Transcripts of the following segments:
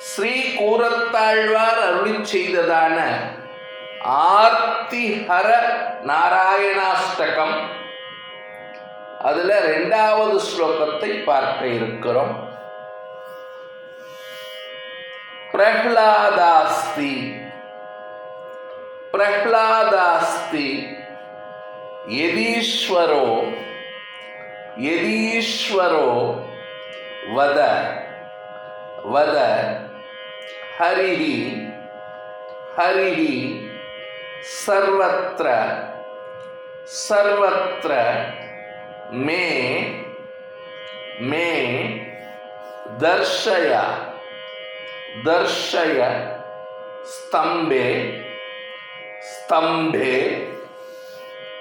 ஸ்ரீ கூரத்தாழ்வார் அருளி செய்ததான ஆர்த்திஹர நாராயணாஷ்டகம். அதுல ரெண்டாவது ஸ்லோகத்தை பார்க்க இருக்கிறோம். பிரஹ்லாதாஸ்தி. பிரஹ்லாதாஸ்தி. எதீஸ்வரோ எதீஸ்வரோ வத வத. हरि हरि सर्वत्र सर्वत्र मे मे दर्शय दर्शय स्तंभे स्तंभे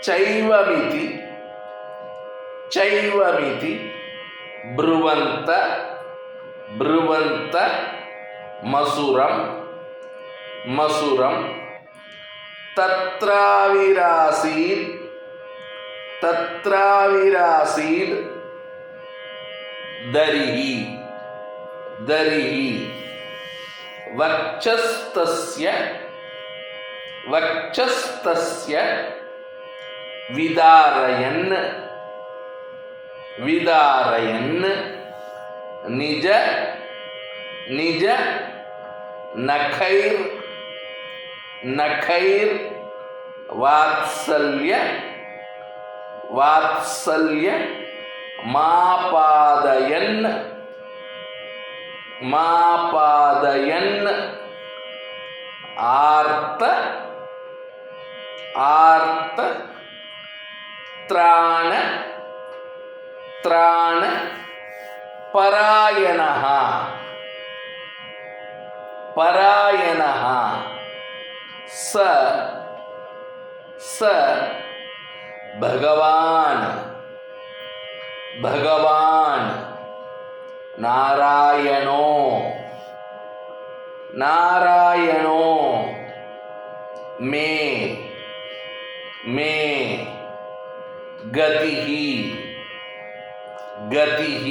चैवमिति चैवमिति ब्रुवन्त ब्रुवन्त मसुरं मसुरं तत्राविरासीत् तत्राविरासीत् दरिः दरिः वक्षस्तस्य वक्षस्तस्य विदारयन् विदारयन् निज நிஜ நகைர் நகைர் வாத்சல்ய வாத்சல்ய மாபாதயன் மாபாதயன் ஆர்த்த ஆர்த்த திராண திராண பராயணா परायणः। स। स। भगवान्। भगवान्। नारायणो। नारायणो। मे। मे। गतिः। गतिः।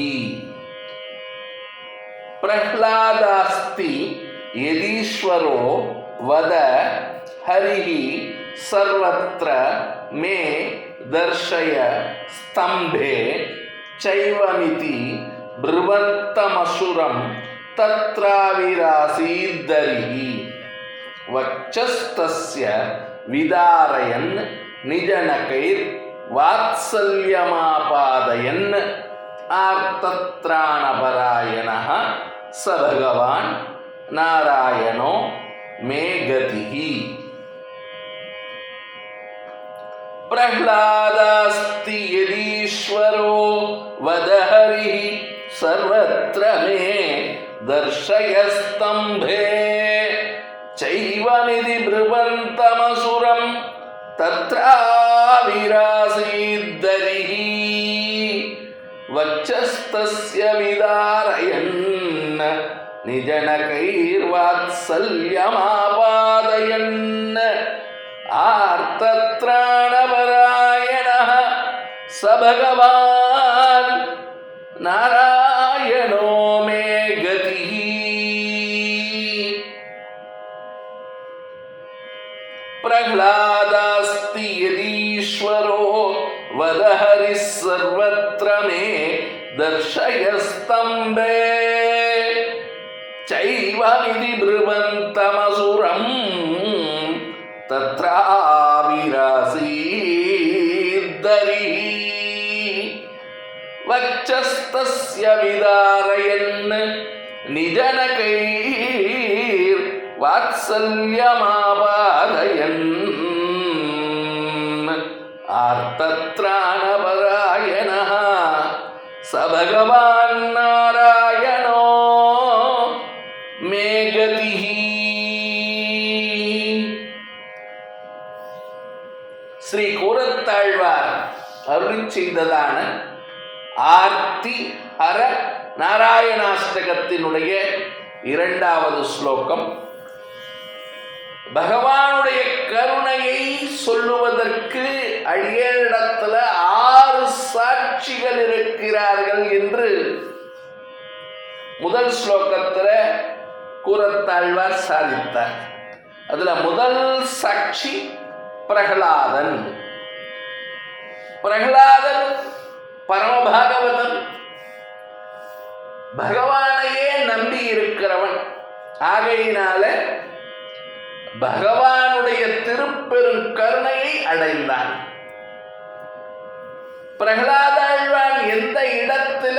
प्रह्लादास्ति। ಯದೀಶ್ವರೋ ವದ ಹರಿಹಿ ಸರ್ವತ್ರ ಮೇ ದರ್ಶಯ ಸ್ತಂಭೆ ಚೈವಮಿತಿ ಬೃವಂತಮಸುರಂ ತತ್ರಾವಿರಾಸೀದ್ದರಿಹಿ. ವಕ್ಷಸ್ತಸ್ಯ ವಿದಾರಯನ್ ನಿಜನಕೈರ್ ವಾತ್ಸಲ್ಯಮಾಪಾದಯನ್ ಆರ್ತತ್ರಾಣಪರಾಯಣ ಸ ಭಗವಾನ್ नारायणो मे गतिः। प्रह्लादास्ति यदीश्वरो वदहरिः सर्वत्र मे दर्शय स्तम्भे चैवमिति ब्रुवन्तमसुरं तत्राविरासीद्दरिः। वक्षस्तस्य विदारयन् निजनकैर्वात्सल्यमापादयन् आर्तत्राणपरायणः स भगवान् नारायणो मे गतिः प्रह्लादास्ति यदीश्वरो वदहरिः सर्वत्र मे दर्शय வலிதி பிருவந்தமசுரம் தத்ராவிராசீத்தரி வச்சஸ்தஸ்ய விதாரயன் நிஜனகைர் வாத்சல்யமாபாதயன். ஆர்த்தத்ராணபராயண சபகவா கூறத்தாழ்வார். அருள் செய்ததான ஆர்த்தி அர நாராயணாஷ்டகத்தினுடைய இரண்டாவது ஸ்லோகம். பகவானுடைய கருணையை சொல்லுவதற்கு அடியனிடத்துல ஆறு சாட்சிகள் இருக்கிறார்கள் என்று முதல் ஸ்லோகத்துல கூறத்தாழ்வார் சாதித்தார். அதுல முதல் சாட்சி பிரகலாதன். பிரகலாதன் பரமபாகவதன் பகவானையே நம்பி இருக்கிறவன் ஆகையினால பகவானுடைய திருப்பெரும் கருணையை அடைந்தான். பிரகலாதாழ்வான் எந்த இடத்துல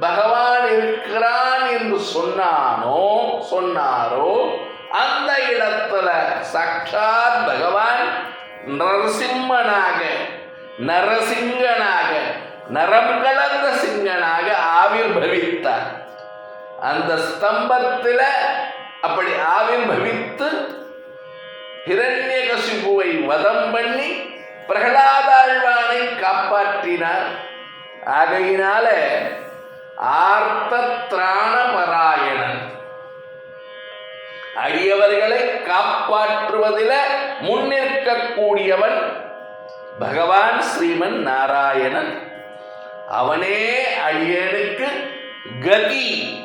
பகவான் இருக்கிறான் என்று சொன்னானோ சொன்னாரோ அந்த இடத்துல சாட்சாத் பகவான் நரசிம்மனாக நரசிங்கனாக நரம் கலந்த சிங்கனாக ஆவிர்பவித்தார் அந்த ஸ்தம்பத்தில் அப்படி ஆவிர்பவித்து ஹிரண்யகசிபுவை வதம் பண்ணி பிரகலாதாழ்வானை காப்பாற்றினார். ஆகையினால ஆர்த்த திராண பராயணன் அடியவர்களை காப்பாற்றுவதில முன்னிற்கக்கூடியவன் பகவான் ஸ்ரீமன் நாராயணன். அவனே அடியனுக்கு கதி.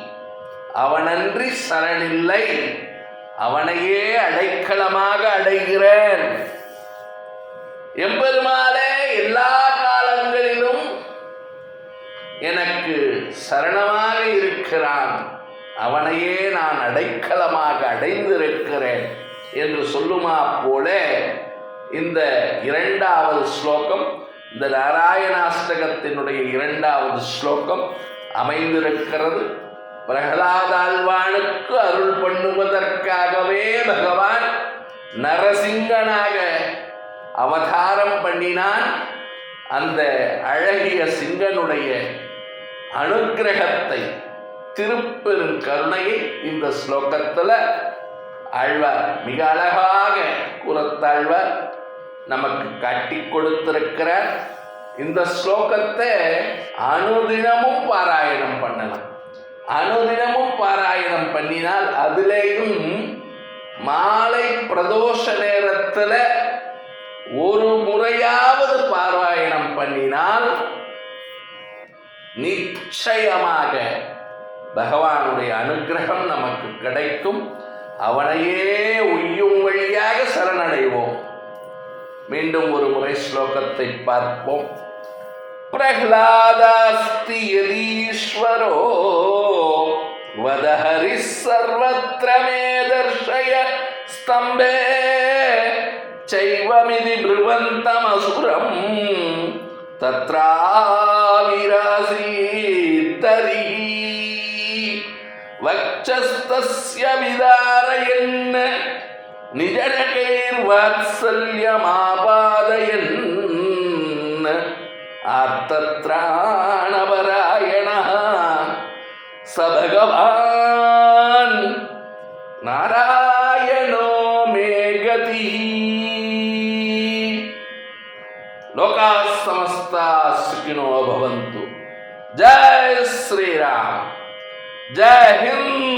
அவனன்றி சரணில்லை அவனையே அடைக்கலமாக அடைகிறேன். எம்பெருமாளே எல்லா காலங்களிலும் எனக்கு சரணமாக இருக்கிறான். அவனையே நான் அடைக்கலமாக அடைந்திருக்கிறேன் என்று சொல்லுமா போல இந்த இரண்டாவது ஸ்லோகம் இந்த நாராயணாஷ்டகத்தினுடைய இரண்டாவது ஸ்லோகம் அமைந்திருக்கிறது. பிரகலாதாழ்வானுக்கு அருள் பண்ணுவதற்காகவே பகவான் நரசிங்கனாக அவதாரம் பண்ணினான். அந்த அழகிய சிங்கனுடைய அனுக்கிரகத்தை திருப்பெரும் கருணையை இந்த ஸ்லோகத்தில் ஆழ்வார் மிக அழகாக கூறத்தாழ்வார். நமக்கு கட்டி கொடுத்திருக்கிறார் இந்த ஸ்லோகத்தை அனுதினமும் பாராயணம் பண்ணலாம். அனுதினமும் பாராயணம் பண்ணினால் அதுலேயும் மாலை பிரதோஷ நேரத்தில் ஒரு முறையாவது பாராயணம் பண்ணினால் நிச்சயமாக பகவானுடைய அனுகிரகம் நமக்கு கிடைக்கும். அவனையே உய்யும் வழியாக சரணடைவோம். மீண்டும் ஒரு முறை ஸ்லோகத்தை பார்ப்போம் பிரஹ்லாதாஸ்தி யதீஸ்வரோ வதஹரி சர்வத்திர மே தர்ஷய ஸ்தம்பே चैवमिति ब्रुवन्तमसुरम् तत्राविरासीत्तरिः वक्षस्तस्य विदारयन् നിരകൈർവാത്സല്യമാപാദയൻ ആർത്തത്രാണപരായണ സ ഭഗവാൻ നാരായണോ മേഗതി. ലോകാ സമസ്ത സുഖിനോ ഭവന്തു. ജയ ശ്രീരാം. ജയ ഹിന്ദ്.